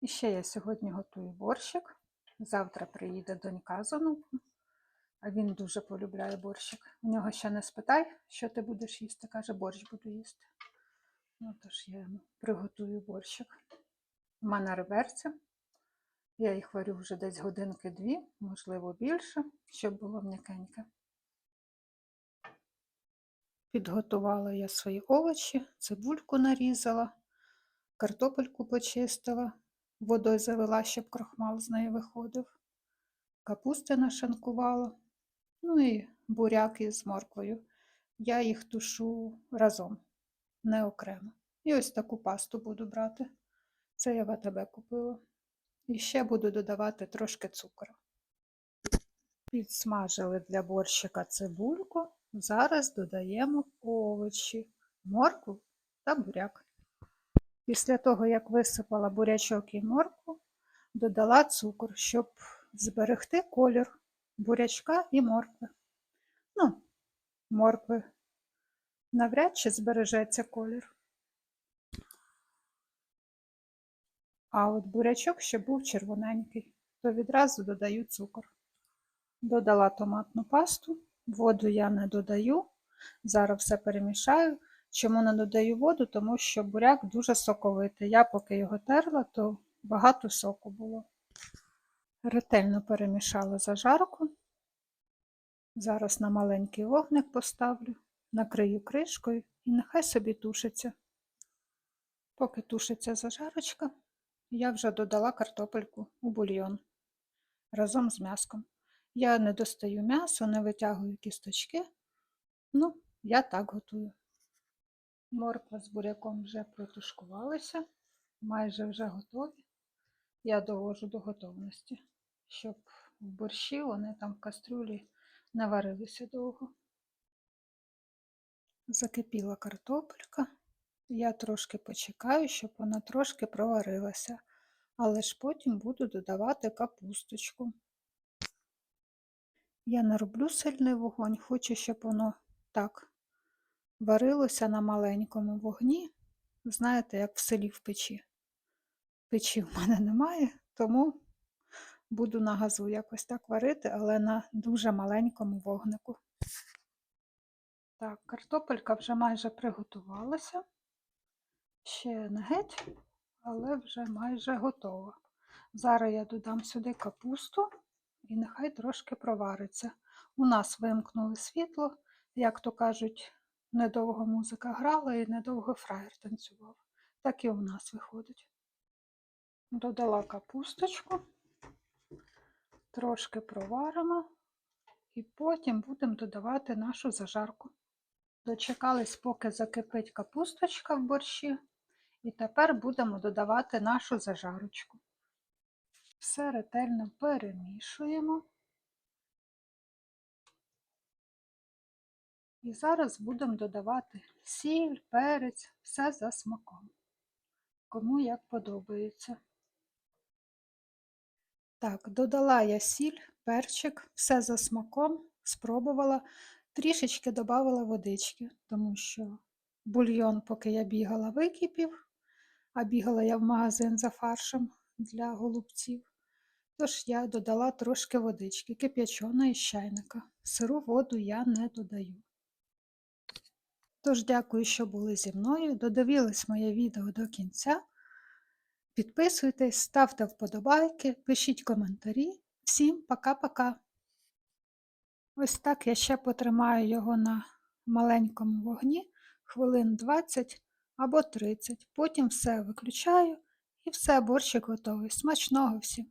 І ще я сьогодні готую борщик. Завтра приїде донька з онуком, а він дуже полюбляє борщик. У нього ще не спитай, що ти будеш їсти. Каже, борщ буду їсти. Ну, тож я приготую борщик. У мене реверці. Я їх варю вже десь годинки-дві, можливо, більше, щоб було м'якеньке. Підготувала я свої овочі, цибульку нарізала, картопельку почистила, водою завела, щоб крохмал з неї виходив, капусти нашинкувала, ну і буряк із морквою. Я їх тушу разом, не окремо. І ось таку пасту буду брати. Це я в АТБ купила. І ще буду додавати трошки цукру. Підсмажили для борщика цибульку. Зараз додаємо овочі, моркву. Після того, як висипала бурячок і моркву, додала цукор, щоб зберегти колір бурячка і моркви. Ну, моркви навряд чи збережеться колір. А от бурячок ще був червоненький, то відразу додаю цукор. Додала томатну пасту, воду я не додаю. Зараз все перемішаю. Чому не додаю воду? Тому що буряк дуже соковитий. Я поки його терла, то багато соку було. Ретельно перемішала зажарку. Зараз на маленький вогник поставлю, накрию кришкою і нехай собі тушиться. Поки тушиться зажарочка, я вже додала картопельку у бульйон разом з м'яском. Я не достаю м'ясо, не витягую кісточки. Ну, я так готую. Морква з буряком вже протушкувалися, майже вже готові. Я довожу до готовності, щоб в борщі вони там в кастрюлі не варилися довго. Закипіла картопелька. Я трошки почекаю, щоб вона трошки проварилася, але ж потім буду додавати капусточку. Я не роблю сильний вогонь, хочу, щоб воно так варилося на маленькому вогні. Знаєте, як в селі в печі. Печі в мене немає, тому буду на газу якось так варити, але на дуже маленькому вогнику. Так, картопелька вже майже приготувалася. Ще не геть, але вже майже готова. Зараз я додам сюди капусту і нехай трошки провариться. У нас вимкнули світло, як то кажуть, недовго музика грала і недовго фраєр танцював. Так і у нас виходить. Додала капусточку, трошки проваримо, і потім будемо додавати нашу зажарку. Дочекались, поки закипить капусточка в борщі, і тепер будемо додавати нашу зажарочку. Все ретельно перемішуємо. І зараз будемо додавати сіль, перець, все за смаком. Кому як подобається. Так, додала я сіль, перчик, все за смаком, спробувала, трішечки додавала водички, тому що бульйон, поки я бігала, википів, а бігала я в магазин за фаршем для голубців. Тож я додала трошки водички, кип'ячоної з чайника. Сиру воду я не додаю. Тож, дякую, що були зі мною. Додивились моє відео до кінця. Підписуйтесь, ставте вподобайки, пишіть коментарі. Всім пока-пока! Ось так я ще потримаю його на маленькому вогні хвилин 20 або 30. Потім все виключаю і все, борщик готовий. Смачного всім!